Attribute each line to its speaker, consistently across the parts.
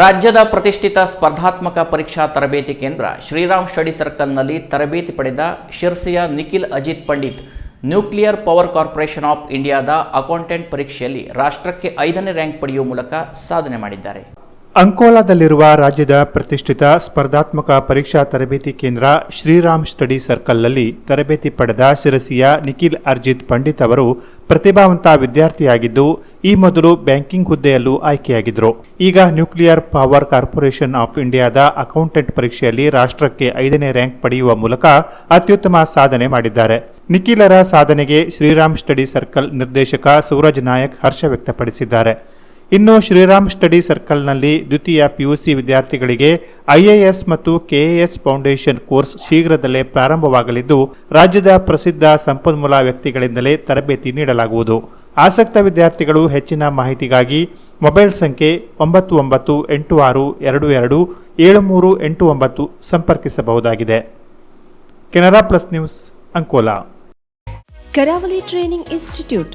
Speaker 1: ರಾಜ್ಯದ ಪ್ರತಿಷ್ಠಿತ ಸ್ಪರ್ಧಾತ್ಮಕ ಪರೀಕ್ಷಾ ತರಬೇತಿ ಕೇಂದ್ರ ಶ್ರೀರಾಮ್ ಸ್ಟಡಿ ಸರ್ಕಲ್ನಲ್ಲಿ ತರಬೇತಿ ಪಡೆದ ಶಿರ್ಸಿಯ Nikhil Ajit Pandit, nuclear power corporation of ಇಂಡಿಯಾದ ಅಕೌಂಟೆಂಟ್ ಪರೀಕ್ಷೆಯಲ್ಲಿ ರಾಷ್ಟ್ರಕ್ಕೆ ಐದನೇ ರ್ಯಾಂಕ್ ಪಡೆಯುವ ಮೂಲಕ ಸಾಧನೆ ಮಾಡಿದ್ದಾರೆ.
Speaker 2: ಅಂಕೋಲಾದಲ್ಲಿರುವ ರಾಜ್ಯದ ಪ್ರತಿಷ್ಠಿತ ಸ್ಪರ್ಧಾತ್ಮಕ ಪರೀಕ್ಷಾ ತರಬೇತಿ ಕೇಂದ್ರ ಶ್ರೀರಾಮ್ ಸ್ಟಡಿ ಸರ್ಕಲ್ನಲ್ಲಿ ತರಬೇತಿ ಪಡೆದ ಶಿರಸಿಯ ನಿಖಿಲ್ ಅರ್ಜಿತ್ ಪಂಡಿತ್ ಅವರು ಪ್ರತಿಭಾವಂತ ವಿದ್ಯಾರ್ಥಿಯಾಗಿದ್ದು, ಈ ಮೊದಲು ಬ್ಯಾಂಕಿಂಗ್ ಹುದ್ದೆಯಲ್ಲೂ ಆಯ್ಕೆಯಾಗಿದ್ದರು. ಈಗ ನ್ಯೂಕ್ಲಿಯರ್ ಪವರ್ ಕಾರ್ಪೊರೇಷನ್ ಆಫ್ ಇಂಡಿಯಾದ ಅಕೌಂಟೆಂಟ್ ಪರೀಕ್ಷೆಯಲ್ಲಿ ರಾಷ್ಟ್ರಕ್ಕೆ ಐದನೇ ರ್ಯಾಂಕ್ ಪಡೆಯುವ ಮೂಲಕ ಅತ್ಯುತ್ತಮ ಸಾಧನೆ ಮಾಡಿದ್ದಾರೆ. ನಿಖಿಲರ ಸಾಧನೆಗೆ ಶ್ರೀರಾಮ್ ಸ್ಟಡಿ ಸರ್ಕಲ್ ನಿರ್ದೇಶಕ ಸೂರಜ್ ನಾಯಕ್ ಹರ್ಷ ವ್ಯಕ್ತಪಡಿಸಿದ್ದಾರೆ. ಇನ್ನು ಶ್ರೀರಾಮ್ ಸ್ಟಡಿ ಸರ್ಕಲ್ನಲ್ಲಿ ದ್ವಿತೀಯ ಪಿಯುಸಿ ವಿದ್ಯಾರ್ಥಿಗಳಿಗೆ ಐಎಎಸ್ ಮತ್ತು ಕೆಎಎಸ್ ಫೌಂಡೇಶನ್ ಕೋರ್ಸ್ ಶೀಘ್ರದಲ್ಲೇ ಪ್ರಾರಂಭವಾಗಲಿದ್ದು, ರಾಜ್ಯದ ಪ್ರಸಿದ್ಧ ಸಂಪನ್ಮೂಲ ವ್ಯಕ್ತಿಗಳಿಂದಲೇ ತರಬೇತಿ ನೀಡಲಾಗುವುದು. ಆಸಕ್ತ ವಿದ್ಯಾರ್ಥಿಗಳು ಹೆಚ್ಚಿನ ಮಾಹಿತಿಗಾಗಿ ಮೊಬೈಲ್ ಸಂಖ್ಯೆ ಒಂಬತ್ತು ಒಂಬತ್ತು ಎಂಟು ಆರು ಎರಡು ಎರಡು ಏಳು ಮೂರು ಎಂಟು ಒಂಬತ್ತು ಸಂಪರ್ಕಿಸಬಹುದಾಗಿದೆ. Canara plus news Ankola.
Speaker 3: Karavali training institute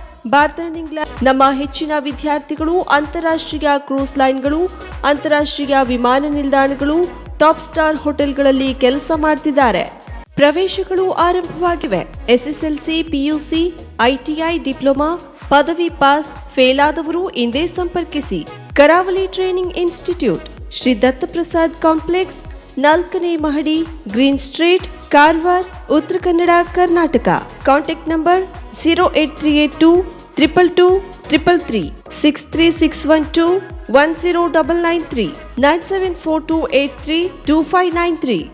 Speaker 3: bartending England. ನಮ್ಮ ಹೆಚ್ಚಿನ ವಿದ್ಯಾರ್ಥಿಗಳು, ಅಂತಾರಾಷ್ಟ್ರೀಯ ಕ್ರೂಸ್ ಲೈನ್ಗಳು, ಅಂತಾರಾಷ್ಟ್ರೀಯ ವಿಮಾನ ನಿಲ್ದಾಣಗಳು, ಟಾಪ್ ಸ್ಟಾರ್ ಹೋಟೆಲ್ಗಳಲ್ಲಿ ಕೆಲಸ ಮಾಡ್ತಿದ್ದಾರೆ. ಪ್ರವೇಶಗಳು ಆರಂಭವಾಗಿವೆ. ಎಸ್ಎಸ್ಎಲ್ಸಿ ಪಿಯುಸಿ ಐಟಿಐ ಡಿಪ್ಲೊಮಾ, ಪದವಿ ಪಾಸ್ ಫೇಲ್ ಆದವರು ಇಂದೇ ಸಂಪರ್ಕಿಸಿ. Karavali training institute, Shri Dattaprasad complex, ನಾಲ್ಕನೇ ಮಹಡಿ, green street, Karwar, Uttara Kannada, Karnataka. Contact number 08382 222 333 63612 10993 97428325393